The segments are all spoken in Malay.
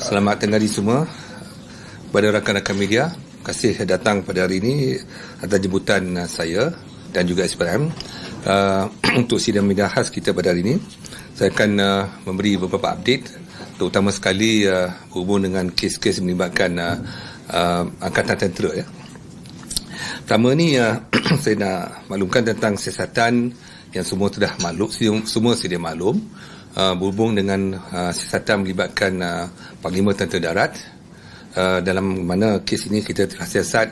Selamat tengah hari semua Pada rakan-rakan media Terima kasih datang pada hari ini Atas jemputan uh, saya Dan juga SPM uh, Untuk sidang media khas kita pada hari ini Saya akan uh, memberi beberapa update Terutama sekali uh, Berhubung dengan kes-kes melibatkan uh, uh, Angkatan Tentera ya. Pertama ni uh, Saya nak maklumkan tentang siasatan Yang semua sudah maklum Semua sedia maklum uh, berhubung dengan uh, siasatan melibatkan uh, Panglima Tentera Darat uh, dalam mana kes ini kita telah siasat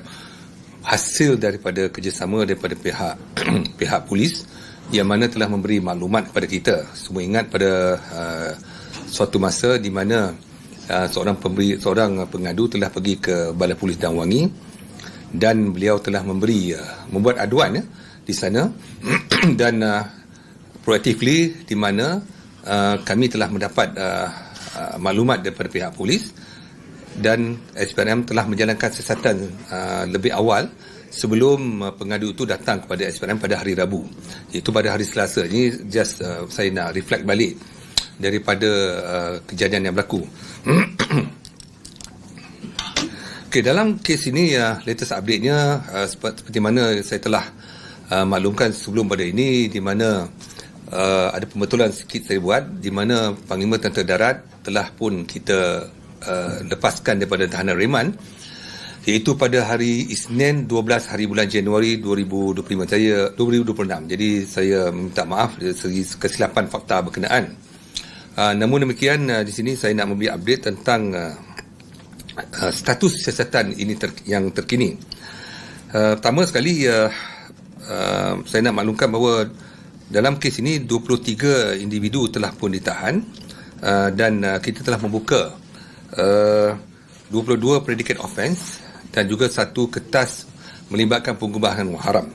hasil daripada kerjasama daripada pihak pihak polis yang mana telah memberi maklumat kepada kita. Semua ingat pada uh, suatu masa di mana uh, seorang pemberi seorang pengadu telah pergi ke Balai Polis Dan Wangi dan beliau telah memberi uh, membuat aduan ya, di sana dan uh, proactively di mana uh, kami telah mendapat uh, uh, maklumat daripada pihak polis dan SPNM telah menjalankan siasatan uh, lebih awal sebelum uh, pengadu itu datang kepada SPNM pada hari Rabu. Iaitu pada hari Selasa. Ini just uh, saya nak reflect balik daripada uh, kejadian yang berlaku. Okay, dalam kes ini uh, latest update-nya uh, seperti mana saya telah uh, maklumkan sebelum pada ini di mana uh, ada pembetulan sikit saya buat di mana Panglima Tentera Darat telah pun kita uh, lepaskan daripada tahanan reman iaitu pada hari Isnin 12 hari bulan Januari 2025 saya 2026 jadi saya minta maaf dari segi kesilapan fakta berkenaan. Uh, namun demikian uh, di sini saya nak memberi update tentang uh, uh, status siasatan ini ter, yang terkini. Uh, pertama sekali uh, uh, saya nak maklumkan bahawa dalam kes ini 23 individu telah pun ditahan uh, dan uh, kita telah membuka uh, 22 predicate offence dan juga satu kertas melibatkan pengubahan wang haram.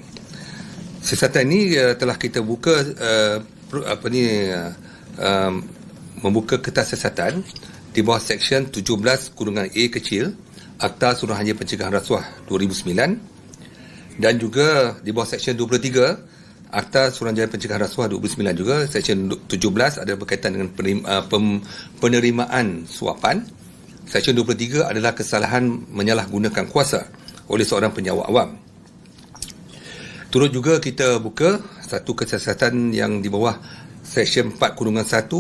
Siasatan ini uh, telah kita buka uh, apa ni uh, um, membuka kertas siasatan di bawah Seksyen 17 kurungan A kecil Akta Suruhanjaya Pencegahan Rasuah 2009 dan juga di bawah Seksyen 23 Akta Suruhanjaya Pencegahan Rasuah 2009 juga Seksyen 17 ada berkaitan dengan uh, penerimaan suapan Seksyen 23 adalah kesalahan menyalahgunakan kuasa oleh seorang penjawat awam Turut juga kita buka satu kesiasatan yang di bawah Seksyen 4 kurungan 1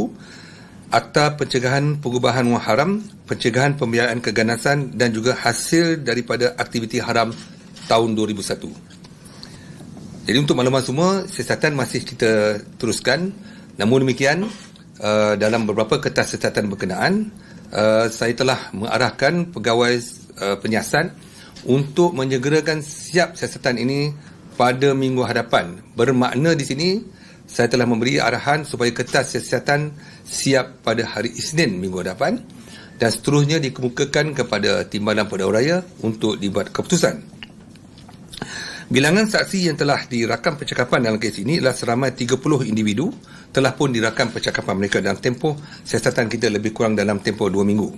Akta Pencegahan Pengubahan Wang Haram, Pencegahan Pembiayaan Keganasan dan juga hasil daripada aktiviti haram tahun 2001. Jadi untuk maklumat semua, siasatan masih kita teruskan. Namun demikian, uh, dalam beberapa kertas siasatan berkenaan, uh, saya telah mengarahkan pegawai uh, penyiasat untuk menyegerakan siap siasatan ini pada minggu hadapan. Bermakna di sini, saya telah memberi arahan supaya kertas siasatan siap pada hari Isnin minggu hadapan dan seterusnya dikemukakan kepada Timbalan Perdana Raya untuk dibuat keputusan. Bilangan saksi yang telah dirakam percakapan dalam kes ini adalah seramai 30 individu telah pun dirakam percakapan mereka dalam tempoh siasatan kita lebih kurang dalam tempoh 2 minggu.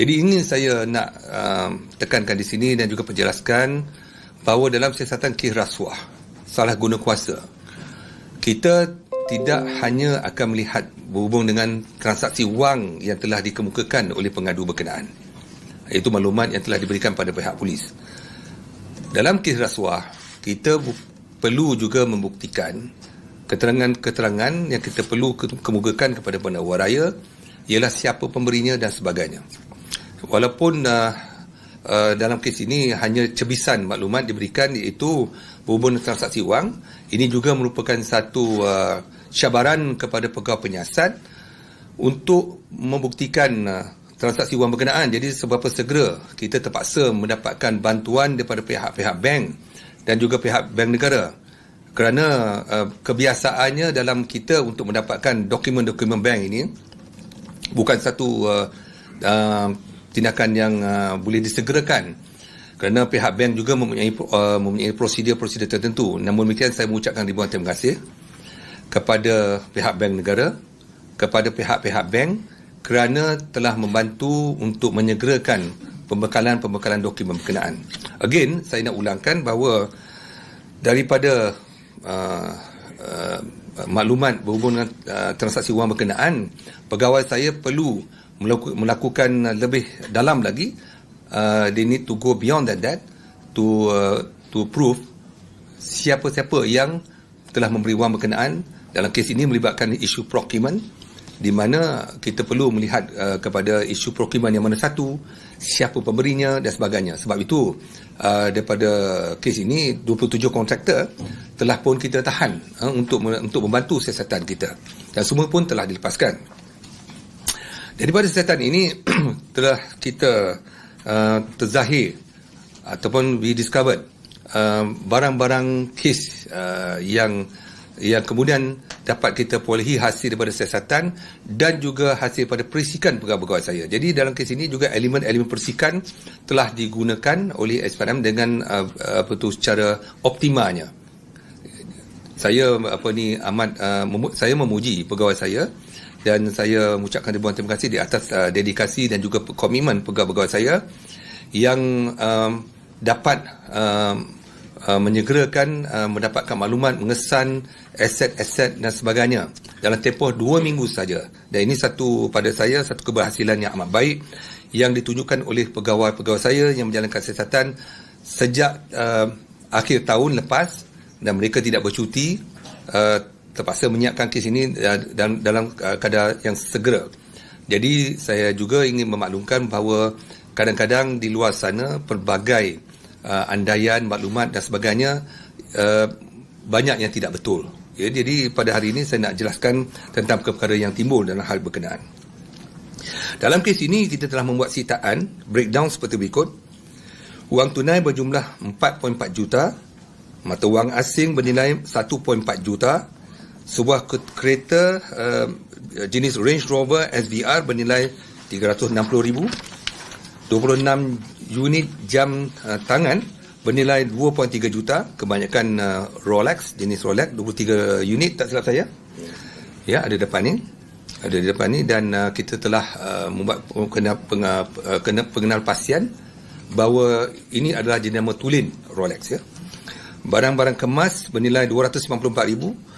Jadi ini saya nak uh, tekankan di sini dan juga penjelaskan bahawa dalam siasatan kes rasuah, salah guna kuasa, kita tidak hanya akan melihat berhubung dengan transaksi wang yang telah dikemukakan oleh pengadu berkenaan. Itu maklumat yang telah diberikan pada pihak polis. Dalam kes rasuah, kita perlu juga membuktikan keterangan-keterangan yang kita perlu kemukakan kepada pendakwa raya ialah siapa pemberinya dan sebagainya. Walaupun uh, uh, dalam kes ini hanya cebisan maklumat diberikan iaitu berhubung transaksi wang ini juga merupakan satu uh, cabaran kepada pegawai penyiasat untuk membuktikan uh, transaksi wang berkenaan. Jadi seberapa segera kita terpaksa mendapatkan bantuan daripada pihak-pihak bank dan juga pihak bank negara. Kerana uh, kebiasaannya dalam kita untuk mendapatkan dokumen-dokumen bank ini bukan satu uh, uh, tindakan yang uh, boleh disegerakan. Kerana pihak bank juga mempunyai uh, mempunyai prosedur-prosedur tertentu. Namun demikian saya mengucapkan ribuan terima kasih kepada pihak bank negara, kepada pihak-pihak bank kerana telah membantu untuk menyegerakan pembekalan-pembekalan dokumen berkenaan. Again, saya nak ulangkan bahawa daripada uh, uh, maklumat berhubung dengan uh, transaksi wang berkenaan, pegawai saya perlu melakukan lebih dalam lagi. Uh, they need to go beyond that, that to uh, to prove siapa-siapa yang telah memberi wang berkenaan dalam kes ini melibatkan isu procurement di mana kita perlu melihat uh, kepada isu procurement yang mana satu, siapa pemberinya dan sebagainya. Sebab itu uh, daripada kes ini 27 kontraktor telah pun kita tahan uh, untuk untuk membantu siasatan kita dan semua pun telah dilepaskan. Daripada siasatan ini telah kita uh, terzahir ataupun we discovered uh, barang-barang kes uh, yang yang kemudian dapat kita perolehi hasil daripada siasatan dan juga hasil pada perisikan pegawai-pegawai saya. Jadi dalam kes ini juga elemen-elemen perisikan telah digunakan oleh SPM dengan uh, apa tu secara optimalnya. Saya apa ni amat uh, memu- saya memuji pegawai saya dan saya mengucapkan ribuan terima kasih di atas uh, dedikasi dan juga komitmen pegawai-pegawai saya yang um, dapat um, uh, menyegerakan uh, mendapatkan maklumat mengesan aset-aset dan sebagainya dalam tempoh dua minggu saja. Dan ini satu pada saya satu keberhasilan yang amat baik yang ditunjukkan oleh pegawai-pegawai saya yang menjalankan siasatan sejak uh, akhir tahun lepas dan mereka tidak bercuti uh, terpaksa menyiapkan kes ini uh, dalam, dalam uh, kadar yang segera. Jadi saya juga ingin memaklumkan bahawa kadang-kadang di luar sana pelbagai uh, andaian, maklumat dan sebagainya uh, banyak yang tidak betul. Ya, jadi pada hari ini saya nak jelaskan tentang perkara yang timbul dalam hal berkenaan. Dalam kes ini kita telah membuat sitaan breakdown seperti berikut. Wang tunai berjumlah 4.4 juta, mata wang asing bernilai 1.4 juta, sebuah kereta uh, jenis Range Rover SVR bernilai 360,000, 26 unit jam uh, tangan bernilai 2.3 juta kebanyakan uh, Rolex jenis Rolex 23 unit tak silap saya? Ya ada depan ni. Ada di depan ni dan uh, kita telah uh, membuat kena, penga, uh, kena pengenal pasien bahawa ini adalah jenama tulin Rolex ya. Barang-barang kemas bernilai 294,000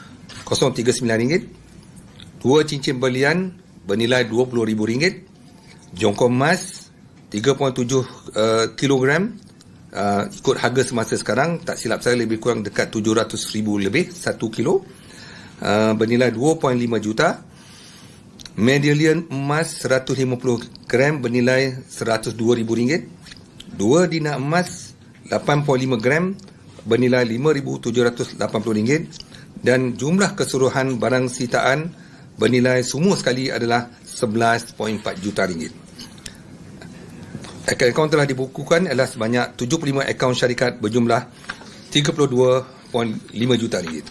039 ringgit. Dua cincin berlian bernilai 20,000 ringgit. Jongkong emas 3.7 uh, kilogram. Uh, ikut harga semasa sekarang tak silap saya lebih kurang dekat 700 ribu lebih 1 kilo. Uh, bernilai 2.5 juta. Medallion emas 150 gram bernilai 102 ribu ringgit. 2 dinar emas 8.5 gram bernilai 5,780 ringgit. Dan jumlah keseluruhan barang sitaan bernilai semua sekali adalah 11.4 juta ringgit. Akaun-akaun telah dibukukan adalah sebanyak 75 akaun syarikat berjumlah 32.5 juta ringgit.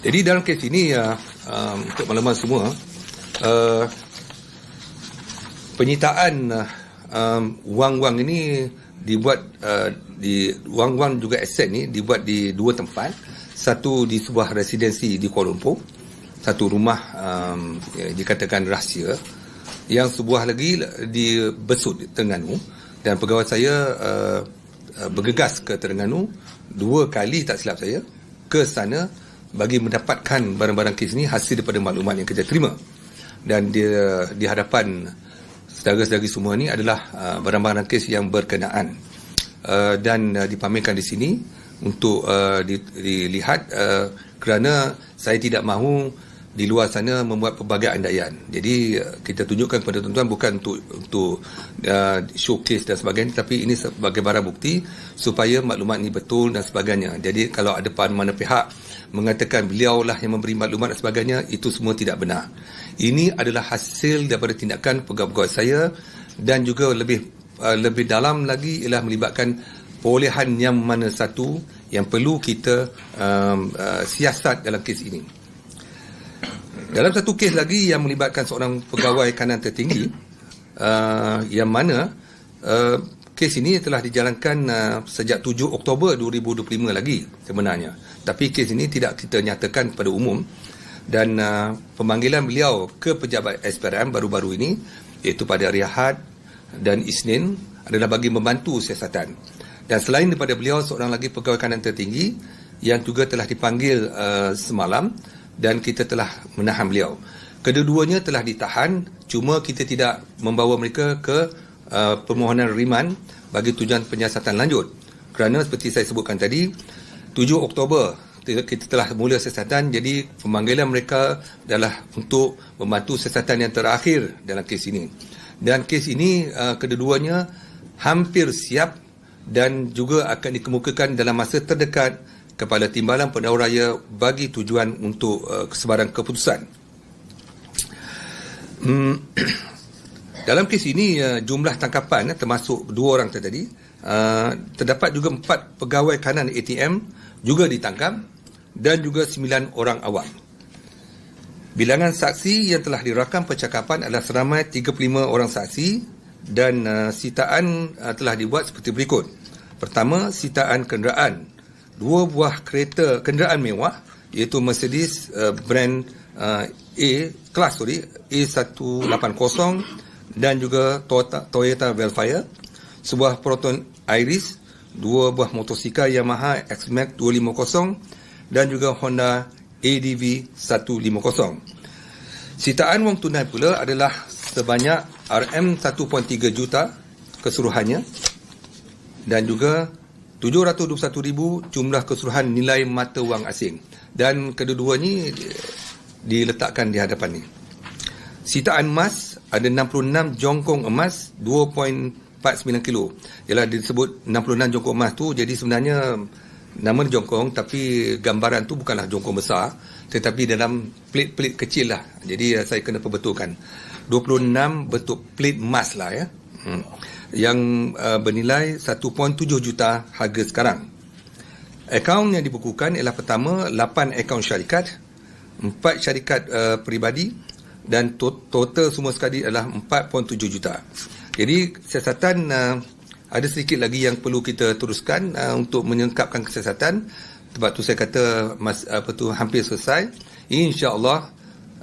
Jadi dalam kes ini uh, um, untuk maklumat semua uh, penyitaan uh, um, wang-wang ini dibuat uh, di wang-wang juga aset ni dibuat di dua tempat satu di sebuah residensi di Kuala Lumpur satu rumah um, dikatakan rahsia yang sebuah lagi di Besut Terengganu. Dan pegawai saya uh, uh, bergegas ke Terengganu. Dua kali tak silap saya ke sana bagi mendapatkan barang-barang kes ini hasil daripada maklumat yang kita terima. Dan dia di hadapan saudara-saudari semua ini adalah uh, barang-barang kes yang berkenaan. Uh, dan uh, dipamerkan di sini untuk uh, dilihat uh, kerana saya tidak mahu di luar sana membuat pelbagai andaian. Jadi uh, kita tunjukkan kepada tuan-tuan bukan untuk untuk uh, showcase dan sebagainya tapi ini sebagai barang bukti supaya maklumat ini betul dan sebagainya. Jadi kalau ada mana pihak mengatakan beliau lah yang memberi maklumat dan sebagainya itu semua tidak benar. Ini adalah hasil daripada tindakan pegawai-pegawai saya dan juga lebih uh, lebih dalam lagi ialah melibatkan perolehan yang mana satu yang perlu kita um, uh, siasat dalam kes ini. Dalam satu kes lagi yang melibatkan seorang pegawai kanan tertinggi uh, yang mana uh, kes ini telah dijalankan uh, sejak 7 Oktober 2025 lagi sebenarnya. Tapi kes ini tidak kita nyatakan kepada umum dan uh, pemanggilan beliau ke pejabat SPRM baru-baru ini iaitu pada hari Ahad dan Isnin adalah bagi membantu siasatan. Dan selain daripada beliau seorang lagi pegawai kanan tertinggi yang juga telah dipanggil uh, semalam dan kita telah menahan beliau. Kedua-duanya telah ditahan cuma kita tidak membawa mereka ke uh, permohonan riman bagi tujuan penyiasatan lanjut. Kerana seperti saya sebutkan tadi 7 Oktober kita telah mula siasatan jadi pemanggilan mereka adalah untuk membantu siasatan yang terakhir dalam kes ini. Dan kes ini uh, kedua-duanya hampir siap dan juga akan dikemukakan dalam masa terdekat kepada Timbalan Pendahulu Raya bagi tujuan untuk uh, kesebaran keputusan. Hmm, dalam kes ini uh, jumlah tangkapan uh, termasuk dua orang tadi uh, terdapat juga empat pegawai kanan ATM juga ditangkap dan juga sembilan orang awam. Bilangan saksi yang telah dirakam percakapan adalah seramai 35 orang saksi dan uh, sitaan uh, telah dibuat seperti berikut. Pertama, sitaan kenderaan dua buah kereta kenderaan mewah iaitu Mercedes uh, brand uh, A kelas sorry A180 dan juga Toyota, Toyota Velfire. Sebuah Proton Iris dua buah motosikal Yamaha X-Max 250 dan juga Honda ADV 150 sitaan wang tunai pula adalah sebanyak RM 1.3 juta keseluruhannya dan juga 721,000 jumlah keseluruhan nilai mata wang asing dan kedua-dua ni diletakkan di hadapan ni. Sitaan emas ada 66 jongkong emas 2.49 kilo. Ialah disebut 66 jongkong emas tu jadi sebenarnya nama jongkong tapi gambaran tu bukanlah jongkong besar tetapi dalam plate-plate kecil lah. Jadi saya kena perbetulkan. 26 bentuk plate emas lah ya. Hmm yang uh, bernilai 1.7 juta harga sekarang. Akaun yang dibukukan ialah pertama 8 akaun syarikat, 4 syarikat uh, peribadi dan to- total semua sekali adalah 4.7 juta. Jadi siasatan uh, ada sedikit lagi yang perlu kita teruskan uh, untuk menyengkapkan kesiasatan. Sebab tu saya kata mas, apa tu hampir selesai. Insya-Allah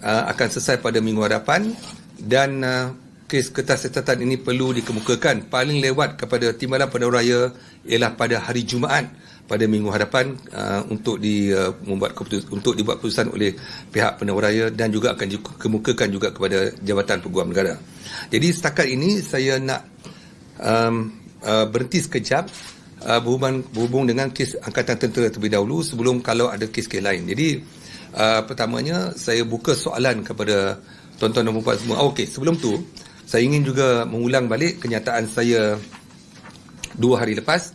uh, akan selesai pada minggu hadapan dan uh, kes kertas catatan ini perlu dikemukakan paling lewat kepada Timbalan Pendahulu Raya ialah pada hari Jumaat pada minggu hadapan uh, untuk di uh, membuat keputus, untuk dibuat keputusan oleh pihak Pendahulu Raya dan juga akan dikemukakan juga kepada Jabatan Peguam Negara. Jadi setakat ini saya nak um, uh, berhenti sekejap uh, berhubung, berhubung dengan kes Angkatan Tentera terlebih dahulu sebelum kalau ada kes-kes lain. Jadi uh, pertamanya saya buka soalan kepada tuan-tuan dan puan semua. Oh, Okey, sebelum tu saya ingin juga mengulang balik kenyataan saya dua hari lepas.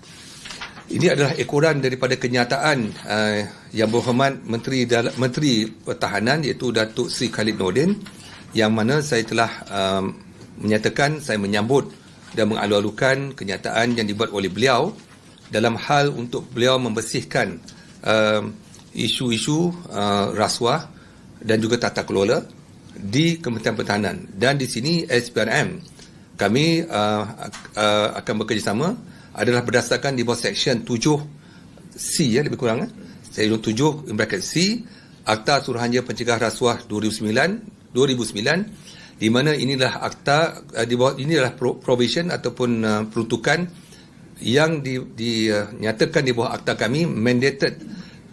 Ini adalah ekoran daripada kenyataan uh, yang berhormat Menteri Dal- Menteri Pertahanan iaitu Datuk Sri Khalid Nordin yang mana saya telah um, menyatakan saya menyambut dan mengalu-alukan kenyataan yang dibuat oleh beliau dalam hal untuk beliau membersihkan uh, isu-isu uh, rasuah dan juga tata kelola di Kementerian Pertahanan dan di sini SPRM kami uh, uh, akan bekerjasama adalah berdasarkan di bawah section 7C ya lebih kurang eh? section 7 in bracket C Akta Suruhanjaya Pencegah Rasuah 2009 2009 di mana inilah akta uh, di bawah inilah provision ataupun uh, peruntukan yang dinyatakan di, uh, di bawah akta kami mandated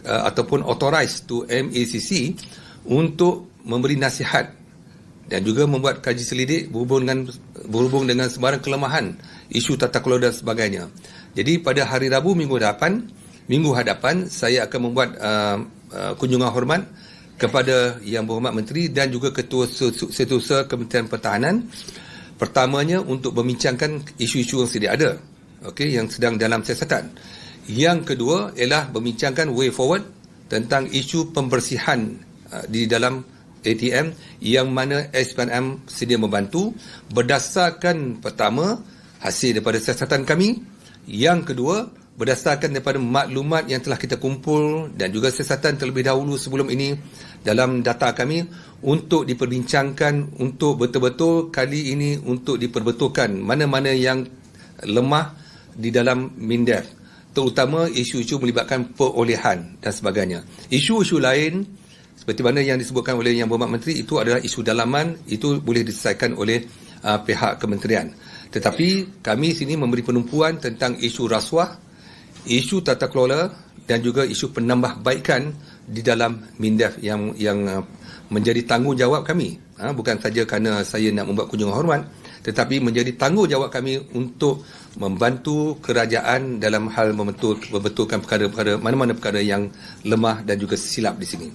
uh, ataupun authorized to MACC untuk memberi nasihat dan juga membuat kaji selidik berhubung dengan berhubung dengan sebarang kelemahan isu tata kelola dan sebagainya. Jadi pada hari Rabu minggu hadapan, minggu hadapan saya akan membuat uh, uh, kunjungan hormat kepada Yang Berhormat Menteri dan juga Ketua Setiausaha Kementerian Pertahanan. Pertamanya untuk membincangkan isu-isu yang sedia ada. Okey, yang sedang dalam siasatan. Yang kedua ialah membincangkan way forward tentang isu pembersihan uh, di dalam ATM yang mana SPNM sedia membantu berdasarkan pertama hasil daripada siasatan kami yang kedua berdasarkan daripada maklumat yang telah kita kumpul dan juga siasatan terlebih dahulu sebelum ini dalam data kami untuk diperbincangkan untuk betul-betul kali ini untuk diperbetulkan mana-mana yang lemah di dalam MINDEF terutama isu-isu melibatkan perolehan dan sebagainya. Isu-isu lain seperti mana yang disebutkan oleh Yang Berhormat Menteri itu adalah isu dalaman itu boleh diselesaikan oleh uh, pihak kementerian. Tetapi kami sini memberi penumpuan tentang isu rasuah, isu tata kelola dan juga isu penambahbaikan di dalam MINDEF yang yang uh, menjadi tanggungjawab kami. Ha, bukan saja kerana saya nak membuat kunjungan hormat tetapi menjadi tanggungjawab kami untuk membantu kerajaan dalam hal membetul, membetulkan perkara-perkara mana-mana perkara yang lemah dan juga silap di sini.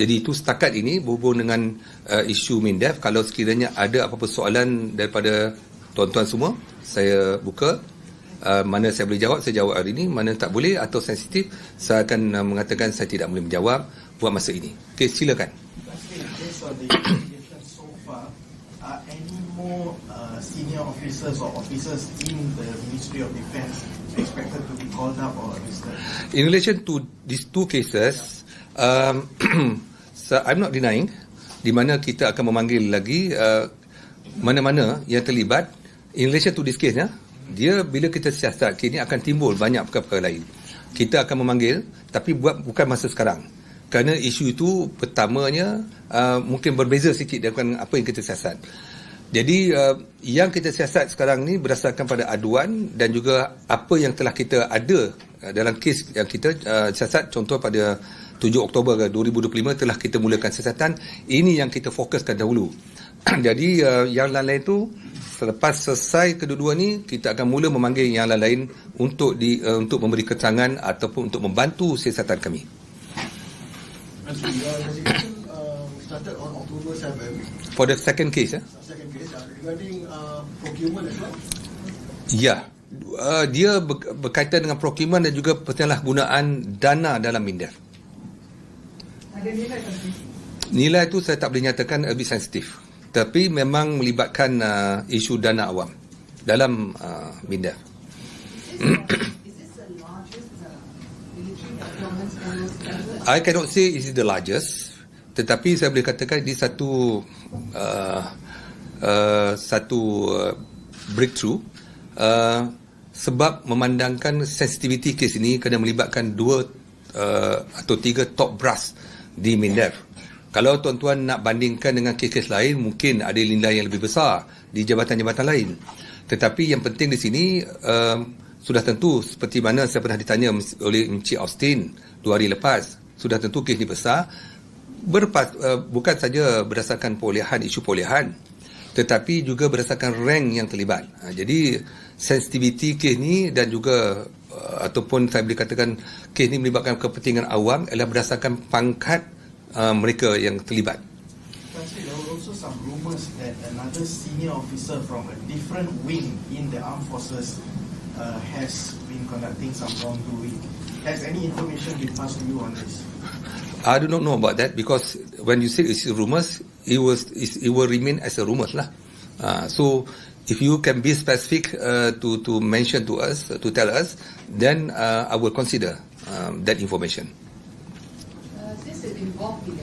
Jadi itu setakat ini berhubung dengan uh, isu MINDEF kalau sekiranya ada apa-apa soalan daripada tuan-tuan semua saya buka uh, mana saya boleh jawab saya jawab hari ini mana tak boleh atau sensitif saya akan uh, mengatakan saya tidak boleh menjawab buat masa ini. Okey silakan. More uh, senior officers or officers in the Ministry of Defence expected to be called up or arrested? In relation to these two cases, um, so I'm not denying di mana kita akan memanggil lagi uh, mana-mana yang terlibat in relation to this case ya. Dia bila kita siasat kini akan timbul banyak perkara-perkara lain. Kita akan memanggil tapi buat bukan masa sekarang. Kerana isu itu pertamanya uh, mungkin berbeza sikit dengan apa yang kita siasat. Jadi uh, yang kita siasat sekarang ni berdasarkan pada aduan dan juga apa yang telah kita ada uh, dalam kes yang kita uh, siasat contoh pada 7 Oktober 2025 telah kita mulakan siasatan ini yang kita fokuskan dahulu. Jadi uh, yang lain-lain itu selepas selesai kedua-dua ni kita akan mula memanggil yang lain-lain untuk di uh, untuk memberi keterangan ataupun untuk membantu siasatan kami. October 7. For the second case, eh? Uh, regarding uh, procurement as well. Ya, uh, dia berkaitan dengan procurement dan juga penyalahgunaan dana dalam MINDEF. Ada nilai Nilai itu saya tak boleh nyatakan lebih sensitif. Tapi memang melibatkan uh, isu dana awam dalam uh, MINDEF. I cannot say it is the largest tetapi saya boleh katakan ini satu uh, uh, satu uh, breakthrough uh, sebab memandangkan sensitiviti kes ini kena melibatkan dua uh, atau tiga top brass di MINDEF. Kalau tuan-tuan nak bandingkan dengan kes-kes lain, mungkin ada nilai yang lebih besar di jabatan-jabatan lain. Tetapi yang penting di sini, uh, sudah tentu seperti mana saya pernah ditanya oleh Encik Austin dua hari lepas, sudah tentu kes ini besar berpas, uh, bukan saja berdasarkan perolehan isu perolehan tetapi juga berdasarkan rank yang terlibat. Ha, jadi sensitiviti kes ni dan juga uh, ataupun saya boleh katakan kes ni melibatkan kepentingan awam adalah berdasarkan pangkat uh, mereka yang terlibat. There were also some rumours that another senior officer from a different wing in the armed forces uh, has been conducting some wrongdoing. Has any information been passed to you on this? I do not know about that because when you say it's rumors, it was it will remain as a rumor lah. Uh, so if you can be specific uh, to to mention to us to tell us, then uh, I will consider um, that information. Uh, this is involved the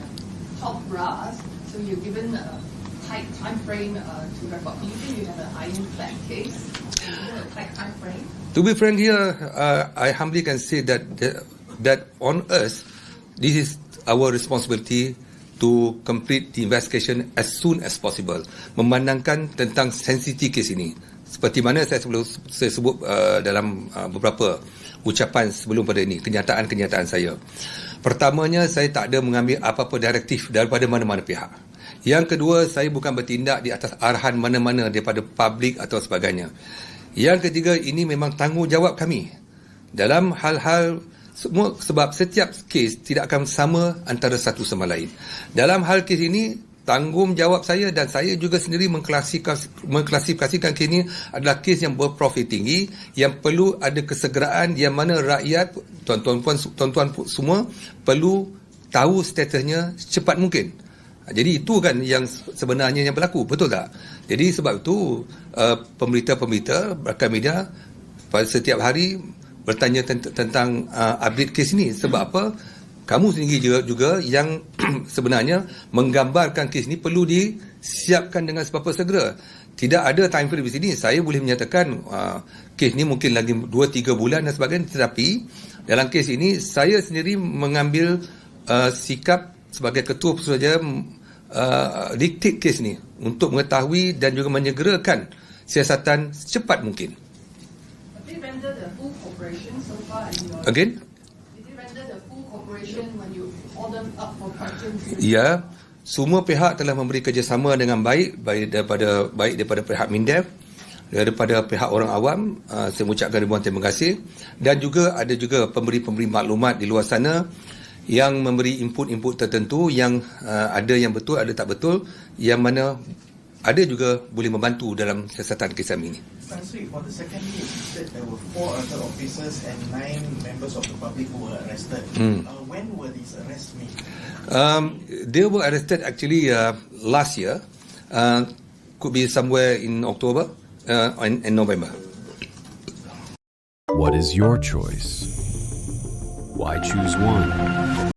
top brass, so you're given a tight time frame uh, to up. Do you think you have an ironclad case? A tight time frame? To be frank here, uh, I humbly can say that that on us, this is our responsibility to complete the investigation as soon as possible. Memandangkan tentang sensitif kes ini. Seperti mana saya sebelum saya sebut uh, dalam uh, beberapa ucapan sebelum pada ini, kenyataan-kenyataan saya. Pertamanya, saya tak ada mengambil apa-apa direktif daripada mana-mana pihak. Yang kedua, saya bukan bertindak di atas arahan mana-mana daripada publik atau sebagainya. Yang ketiga, ini memang tanggungjawab kami. Dalam hal-hal semua sebab setiap kes tidak akan sama antara satu sama lain. Dalam hal kes ini tanggungjawab saya dan saya juga sendiri mengklasifikasi, mengklasifikasikan kes ini adalah kes yang berprofit tinggi yang perlu ada kesegeraan yang mana rakyat tuan-tuan puan tuan-tuan semua perlu tahu statusnya secepat mungkin. Jadi itu kan yang sebenarnya yang berlaku, betul tak? Jadi sebab itu uh, pemberita-pemberita rakan media pada setiap hari bertanya tent- tentang uh, update kes ini. Sebab apa? Kamu sendiri juga, juga yang sebenarnya menggambarkan kes ini perlu disiapkan dengan sebab segera. Tidak ada time frame di sini. Saya boleh menyatakan uh, kes ini mungkin lagi 2-3 bulan dan sebagainya. Tetapi dalam kes ini saya sendiri mengambil uh, sikap sebagai ketua saja uh, diktik kes ini untuk mengetahui dan juga menyegerakan siasatan secepat mungkin Have they rendered a full cooperation so far? And your, again Did they cooperation when you call them up for questions? Ya, semua pihak telah memberi kerjasama dengan baik, baik daripada baik daripada pihak Mindef, daripada pihak orang awam, uh, saya mengucapkan ribuan terima kasih. Dan juga ada juga pemberi-pemberi maklumat di luar sana yang memberi input-input tertentu yang uh, ada yang betul, ada tak betul, yang mana ada juga boleh membantu dalam siasatan kes kami ini. Tan Sri, for the second case, you said there were four other officers and nine members of the public who were arrested. Hmm. Uh, when were these arrests made? Um, they were arrested actually uh, last year, uh, could be somewhere in October uh, and, and November. What is your choice? Why choose one?